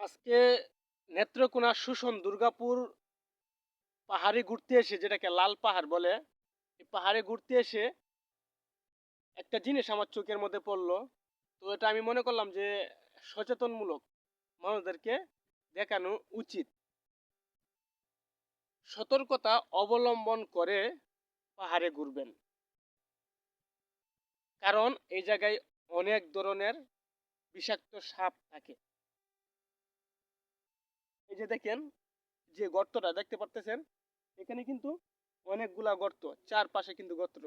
আজকে নেত্রকোনা সুশন দুর্গাপুর পাহাড়ে ঘুরতে এসে, যেটাকে লাল পাহাড় বলে, এই পাহাড়ে ঘুরতে এসে একটা জিনিস আমার চোখের মধ্যে পড়ল। তো এটা আমি মনে করলাম যে সচেতনমূলক মানুষদেরকে দেখানো উচিত। সতর্কতা অবলম্বন করে পাহাড়ে ঘুরবেন। কারণ এই জায়গায় অনেক ধরনের বিষাক্ত সাপ থাকে। এই যে দেখেন, যে গর্তটা দেখতে পারতেছেন, এখানে কিন্তু অনেকগুলা গর্ত, চারপাশে কিন্তু গর্ত।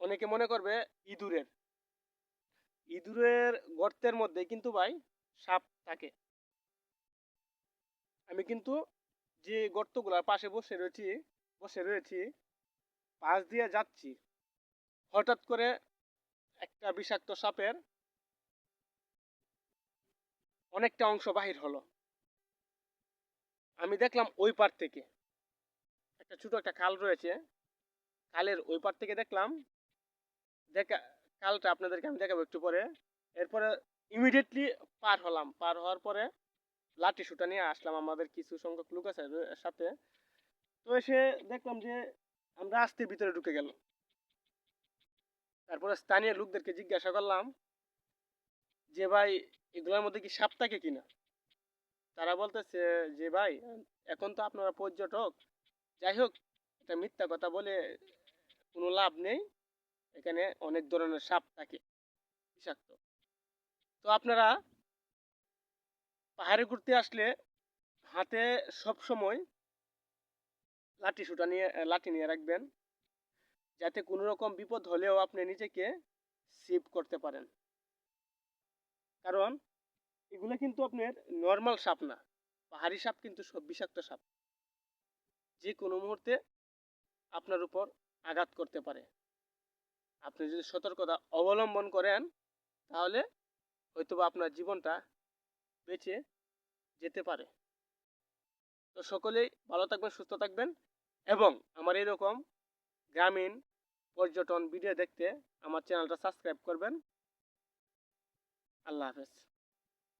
অনেকে মনে করবে ইঁদুরের। ইঁদুরের গর্তের মধ্যে কিন্তু ভাই সাপ থাকে। আমি কিন্তু যে গর্তগুলার পাশে বসে রয়েছি বসে রয়েছি, পাশ দিয়ে যাচ্ছি, হঠাৎ করে একটা বিষাক্ত সাপের অনেকটা অংশ বাহির হলো। আমি দেখলাম ওই পার থেকে। একটা ছোট একটা খাল রয়েছে। খালের ওই পার থেকে দেখলাম। দেখা, খালটা আপনাদেরকে আমি দেখাবো একটু পরে। এরপরে ইমিডিয়েটলি পার হলাম। পার হওয়ার পরে লাঠি সুটা নিয়ে আসলাম আমাদের কিছু সংখ্যক লোক আছে সাথে। তো এসে দেখলাম যে আমরা আসতে ভিতরে ঢুকে গেল তারপরে স্থানীয় লোকদেরকে জিজ্ঞাসা করলাম যে ভাই, এগুলোর মধ্যে কি সাপ থাকে কিনা? তারা বলতেছে যে ভাই, এখন তো আপনারা পর্যটক। যাই হোক, এটা মিথ্যা কথা বলে কোনো লাভ নেই। এখানে অনেক ধরনের সাপ থাকে, বিষাক্ত। তো আপনারা পাহাড়ে ঘুরতে আসলে হাতে সব সময় লাঠি সুটা নিয়ে, লাঠি নিয়ে রাখবেন, যাতে কোনো রকম বিপদ হলেও আপনি নিজেকে সেভ করতে পারেন। কারণ এগুলো কিন্তু আপনার নর্মাল সাপ না। পাহাড়ি সাপ কিন্তু সব বিষাক্ত সাপ। যে কোনো মুহূর্তে আপনার উপর আঘাত করতে পারে। আপনি যদি সতর্কতা অবলম্বন করেন, তাহলে হয়তোবা আপনার জীবনটা বেঁচে যেতে পারে। তো সকলেই ভালো থাকবেন, সুস্থ থাকবেন এবং আমার এরকম গ্রামীণ পর্যটন ভিডিও দেখতে আমার চ্যানেলটা সাবস্ক্রাইব করবেন। আল্লাহ হাফেজ